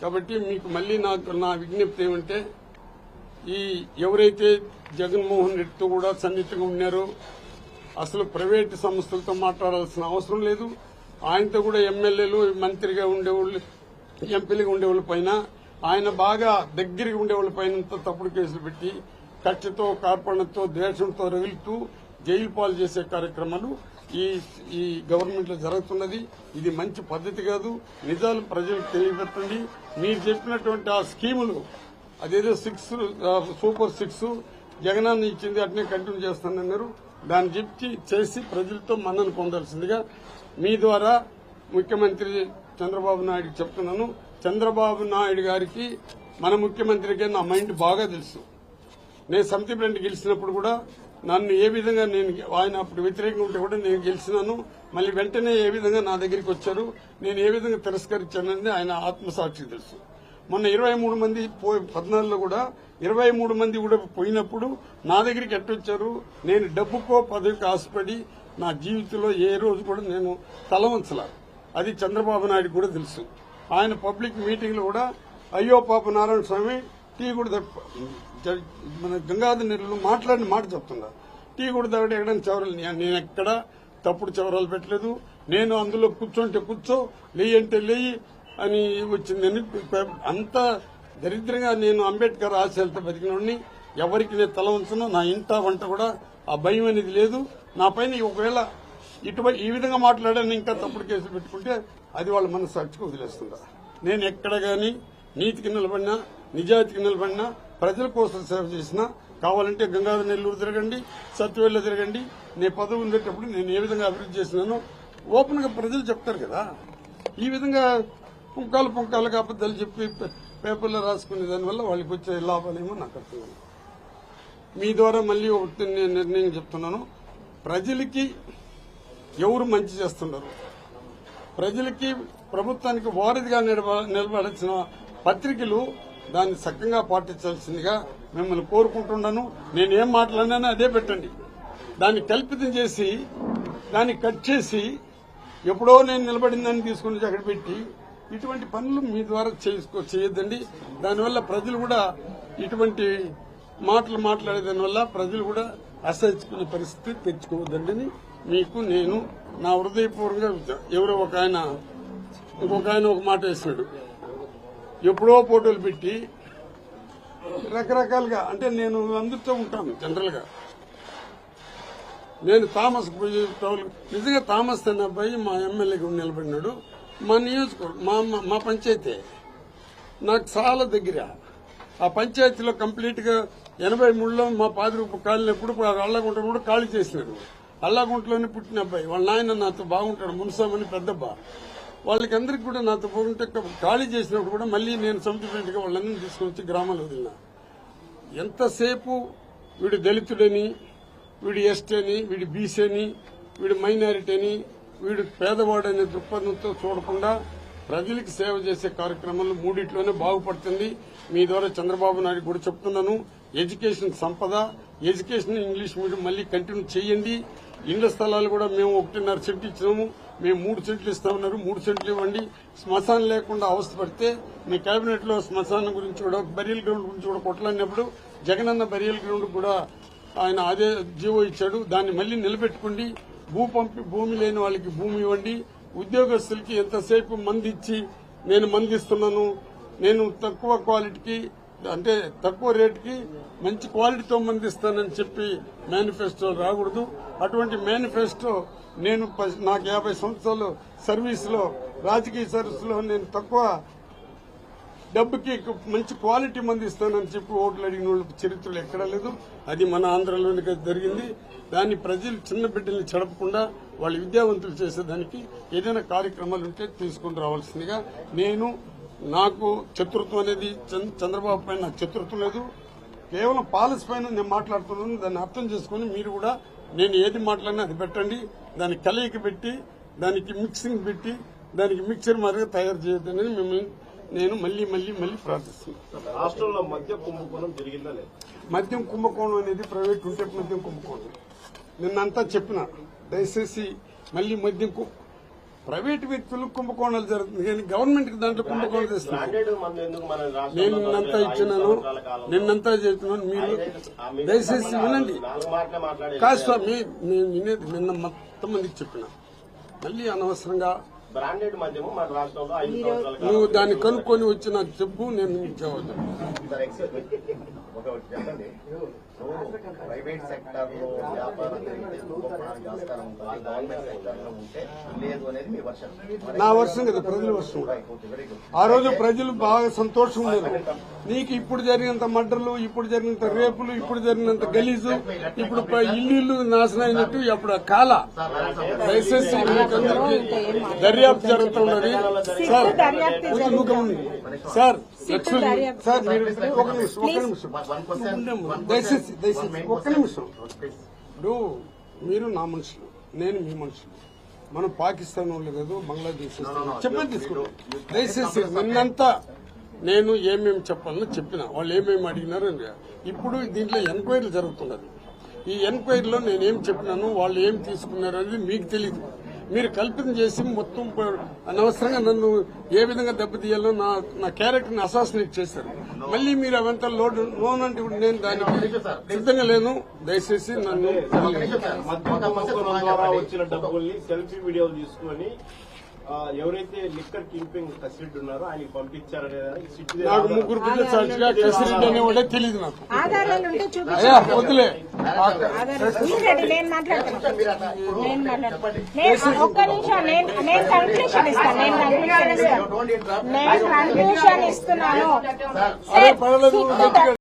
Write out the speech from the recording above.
కాబట్టి మీకు మళ్ళీ నాకు నా విజ్ఞప్తి ఏమంటే ఈ ఎవరైతే జగన్మోహన్ రెడ్డితో కూడా సన్నిహితంగా ఉన్నారో అసలు ప్రైవేటు సంస్థలతో మాట్లాడాల్సిన అవసరం లేదు. ఆయనతో కూడా ఎమ్మెల్యేలు మంత్రిగా ఉండేవాళ్ళు ఎంపీలుగా ఉండేవాళ్ళ పైన ఆయన బాగా దగ్గరగా ఉండేవాళ్ళ పైన తప్పుడు కేసులు పెట్టి కక్షతో కార్పణతో ద్వేషంతో రగులుతూ జైలు పాలు చేసే కార్యక్రమాలు ఈ ఈ గవర్నమెంట్లో జరుగుతున్నది. ఇది మంచి పద్ధతి కాదు. నిజాలు ప్రజలకు తెలియపెట్టండి మీరు చెప్పినటువంటి ఆ స్కీములు అదేదో సిక్స్ సూపర్ సిక్స్ జగనాన్ని ఇచ్చింది అట్నే కంటిన్యూ చేస్తానన్నారు. దాన్ని చెప్పి చేసి ప్రజలతో మన్నను పొందాల్సిందిగా మీ ద్వారా ముఖ్యమంత్రి చంద్రబాబు నాయుడు చెప్తున్నాను. చంద్రబాబు నాయుడు గారికి మన ముఖ్యమంత్రికి నా మైండ్ బాగా తెలుసు. నేను సమితి బ్రాండ్ గెలిచినప్పుడు కూడా నన్ను ఏ విధంగా నేను ఆయన అప్పుడు వ్యతిరేకంగా ఉంటే కూడా నేను గెలిచినాను. మళ్ళీ వెంటనే ఏ విధంగా నా దగ్గరికి వచ్చారు నేను ఏ విధంగా తిరస్కరించానని ఆయన ఆత్మసాక్షి తెలుసు. మొన్న ఇరవై మూడు మంది పోయి పద్నాలుగులో కూడా ఇరవై మూడు మంది కూడా పోయినప్పుడు నా దగ్గరికి ఎట్టొచ్చారు నేను డబ్బుకో పదవికి ఆశపడి నా జీవితంలో ఏ రోజు కూడా నేను తలవంచలా. అది చంద్రబాబు నాయుడు కూడా తెలుసు. ఆయన పబ్లిక్ మీటింగ్లో కూడా అయ్యో పాప నారాయణ స్వామి టీ కూడా మన గంగాధర నెలలు మాట్లాడిన మాట చెప్తున్నా టీ కూడా తాగడం ఎక్కడైనా చివరలు నేను ఎక్కడ తప్పుడు చివరాలు పెట్టలేదు. నేను అందులో కూర్చోంటే కూర్చో లేయి అంటే లేయి అని వచ్చిందని అంత దరిద్రంగా నేను అంబేద్కర్ ఆశయాలతో బతికినోడిని. ఎవరికి నేను తల ఉంచను నా ఇంట వంట కూడా ఆ భయం అనేది లేదు. నా పైన ఒకవేళ ఇటువంటి ఈ విధంగా మాట్లాడాను ఇంకా తప్పుడు కేసులు పెట్టుకుంటే అది వాళ్ళ మనస్సాక్షికి వదిలేస్తుందా. నేను ఎక్కడ కానీ నీతికి నిలబడినా నిజాయితీకి నిలబడిన ప్రజల కోసం సేవ చేసినా కావాలంటే గంగాధర నెల్లూరు తిరగండి సత్యవేళ్ళ తిరగండి నే పదవి ఉండేటప్పుడు నేను ఏ విధంగా అభివృద్ధి చేసినానో ఓపెన్గా ప్రజలు చెప్తారు కదా. ఈ విధంగా పుంకాలు పుంకాలుగా అబద్దాలు చెప్పి పేపర్లో రాసుకునే దానివల్ల వాళ్ళకి వచ్చే లాభాలేమో నాకు అర్థం మీ ద్వారా మళ్ళీ ఒకటి నేను నిర్ణయం చెప్తున్నాను. ప్రజలకి ఎవరు మంచి చేస్తున్నారు ప్రజలకి ప్రభుత్వానికి వారధిగా నిలబ- నిలబడాల్సిన పత్రికలు దాన్ని చక్కగా పాటించాల్సిందిగా మిమ్మల్ని కోరుకుంటున్నాను. నేను ఏం మాట్లాడినానో అదే పెట్టండి. దాన్ని కల్పితం చేసి దాన్ని కట్ చేసి ఎప్పుడో నేను నిలబడిందని తీసుకుని అక్కడ పెట్టి ఇటువంటి పనులు మీ ద్వారా చేసుకో చేయొద్దండి. దానివల్ల ప్రజలు కూడా ఇటువంటి మాటలు మాట్లాడే దానివల్ల ప్రజలు కూడా అసహించుకునే పరిస్థితి తెచ్చుకోవద్దండి మీకు నేను నా హృదయపూర్వకంగా ఎవరో ఒక ఆయన ఇంకొక ఆయన ఒక మాట వేసాడు ఎప్పుడో ఫోటోలు పెట్టి రకరకాలుగా అంటే నేను అందరితో ఉంటాను జనరల్గా నేను థామస్ పోయి నిజంగా థామస్ అనే అబ్బాయి మా ఎమ్మెల్యేగా నిలబడినాడు. మా నియోజకవర్గం మా మా- మా పంచాయతీ. నాకు చాలా దగ్గర. ఆ పంచాయతీలో కంప్లీట్గా ఎనభై మూడులో మా పాదిరూపు కాలినప్పుడు అల్లగుంట కూడా ఖాళీ చేసినారు అల్లాగుంటలోనే పుట్టిన అబ్బాయి. వాళ్ళ నాయన నాతో బాగుంటాడు మున్సామని పెద్దబ్బా. వాళ్ళకి అందరికి కూడా నాతో బాగుంటే ఖాళీ చేసినప్పుడు కూడా మళ్ళీ నేను సొంతగా వాళ్ళందరినీ తీసుకుని వచ్చి గ్రామాలు వదిలినా. ఎంతసేపు వీడు దళితుడని వీడు ఎస్టీ అని వీడు బీసీ అని వీడు మైనారిటీ అని వీడు పేదవాడనే దృక్పథంతో చూడకుండా ప్రజలకు సేవ చేసే కార్యక్రమాలు మూడిట్లోనే బాగుపడుతుంది. మీ ద్వారా చంద్రబాబు నాయుడు కూడా చెప్తున్నాను ఎడ్యుకేషన్ సంపద ఎడ్యుకేషన్ ఇంగ్లీష్ మీడియం మళ్ళీ కంటిన్యూ చేయండి. ఇళ్ళ స్థలాలు కూడా మేము ఒకటిన్నర సెంట్లు ఇచ్చినాము. మేము మూడు సెంట్లు ఇస్తామన్నారు. మూడు సెంట్లు ఇవ్వండి. శ్మశానం లేకుండా అవస్థ పడితే మీ కేబినెట్లో శ్మశానం గురించి కూడా బరియల్ గ్రౌండ్ గురించి కూడా కొట్లాడినప్పుడు జగనన్న బరియల్ గ్రౌండ్ కూడా ఆయన అదే జీవో ఇచ్చాడు. దాన్ని మళ్ళీ నిలబెట్టుకోండి. భూ పంపి భూమి లేని వాళ్ళకి భూమి ఇవ్వండి. ఉద్యోగస్తులకి ఎంతసేపు మంది ఇచ్చి నేను మందిస్తున్నాను. నేను తక్కువ క్వాలిటీకి అంటే తక్కువ రేటుకి మంచి క్వాలిటీతో మందిస్తానని చెప్పి మేనిఫెస్టో రాకూడదు. అటువంటి మేనిఫెస్టో నేను ప- నాకు యాభై సంవత్సరాలు సర్వీస్లో రాజకీయ సర్వీస్లో నేను తక్కువ డబ్బుకి మంచి క్వాలిటీ మంది ఇస్తానని చెప్పి ఓట్లు అడిగిన వాళ్ళ చరిత్రలో ఎక్కడా లేదు. అది మన ఆంధ్రలోనే జరిగింది. దాన్ని ప్రజలు చిన్న బిడ్డల్ని చెడపకుండా వాళ్ళు విద్యావంతులు చేసేదానికి ఏదైనా కార్యక్రమాలు ఉంటే తీసుకుని రావాల్సిందిగా నేను నాకు చతుర్థం అనేది చంద్ర- చంద్రబాబు పైన నాకు చతుర్థం లేదు. కేవలం పాలసీ పైన నేను మాట్లాడుతున్నాను. దాన్ని అర్థం చేసుకుని మీరు కూడా నేను ఏది మాట్లాడినా అది పెట్టండి. దాన్ని కలయిక పెట్టి దానికి మిక్సింగ్ పెట్టి దానికి మిక్చర్ మాదిరిగా తయారు చేయొద్దని మిమ్మల్ని నేను మళ్ళీ మళ్ళీ మళ్ళీ ప్రార్థిస్తున్నాను. రాష్ట్రంలో మద్య కుంభకోణం జరిగిందా లేదు? మద్యం కుంభకోణం అనేది ప్రైవేట్ ఉంటే మద్యం కుంభకోణం. నిన్నంతా చెప్పిన. దయచేసి మళ్ళీ మద్యం ప్రైవేట్ వ్యక్తులు కుంభకోణాలు జరుగుతుంది. కానీ గవర్నమెంట్కి దాంట్లో కుంభకోణాలు నేను నిన్నంతా ఇచ్చినాను? నిన్నంతా చెప్తున్నాను మీరు దయచేసి వినండి. నేను వినేది నిన్న మొత్తం మందికి చెప్పిన. మళ్ళీ అనవసరంగా బ్రాండెడ్ మద్యము మన రాష్ట్రంలో ఐదు సంవత్సరాల నువ్వు దాన్ని కనుక్కొని వచ్చి నాకు చెప్పు నేను చెప్పండి ప్రైవేట్ సెక్టర్లో వ్యాపారం లేదు నా వర్షం కదా ప్రజల వర్షం ఆ రోజు ప్రజలు బాగా సంతోషంగా ఉన్నారు నీకు ఇప్పుడు జరిగినంత మర్డర్లు ఇప్పుడు జరిగినంత రేపులు ఇప్పుడు జరిగినంత గలీజు ఇప్పుడు ఇల్లు ఇల్లు నాశనం అయినట్టు అప్పుడు ఆ కాల దయచేసి మీకందరికీ దర్యాప్తు జరుగుతున్నది. సార్. సార్ సార్ మీరు ఒక నిమిషం ఒక నిమిషం. వన్ పర్సెంట్ ఉండమ్మా. దయచేసి దయచేసి ఒక్క నిమిషం. ఇప్పుడు మీరు నా మనుషులు నేను మీ మనుషులు. మనం పాకిస్తాన్ వాళ్ళు కాదు బంగ్లాదేశ్ చెప్పండి తీసుకుంటాం. దయచేసి నిన్నంతా నేను ఏమేమి చెప్పాలని చెప్పిన. వాళ్ళు ఏమేమి అడిగినారు అని. ఇప్పుడు దీంట్లో ఎంక్వైరీ జరుగుతున్నది. ఈ ఎంక్వైరీలో నేను ఏం చెప్పినాను వాళ్ళు ఏం తీసుకున్నారు అనేది మీకు తెలియదు మీరు కల్పన చేసి మొత్తం అనవసరంగా నన్ను ఏ విధంగా దెబ్బతీయాలో నా నా క్యారెక్టర్ని అసాసినేట్ చేశారు. మళ్ళీ మీరు అవంతా లోడ్ లోన్ అంటే నేను దానికి సిద్ధంగా లేను. దయచేసి నన్ను వచ్చిన డబ్బుల్ని సెల్ఫీ వీడియోలు తీసుకొని ఎవరైతే లిక్కర్ కింపింగ్ కసిరెడ్డి ఉన్నారో ఆయనకి దగ్గర నాకు. ముగ్గురు బిడ్డ సాక్షిగా కసిరెడ్డి అనేవాడే తెలియదు నాకు. ఆధారాలు ఉంటే చూపించు వదిలే. నేను మాట్లాడతాను. నేను మాట్లాడతాను. నేను ఒక్క నిమిషం నేను నేను కన్క్లూషన్ ఇస్తాను. నేను కన్క్లూషన్ ఇస్తాను. నేను కన్క్లూషన్ ఇస్తున్నాను.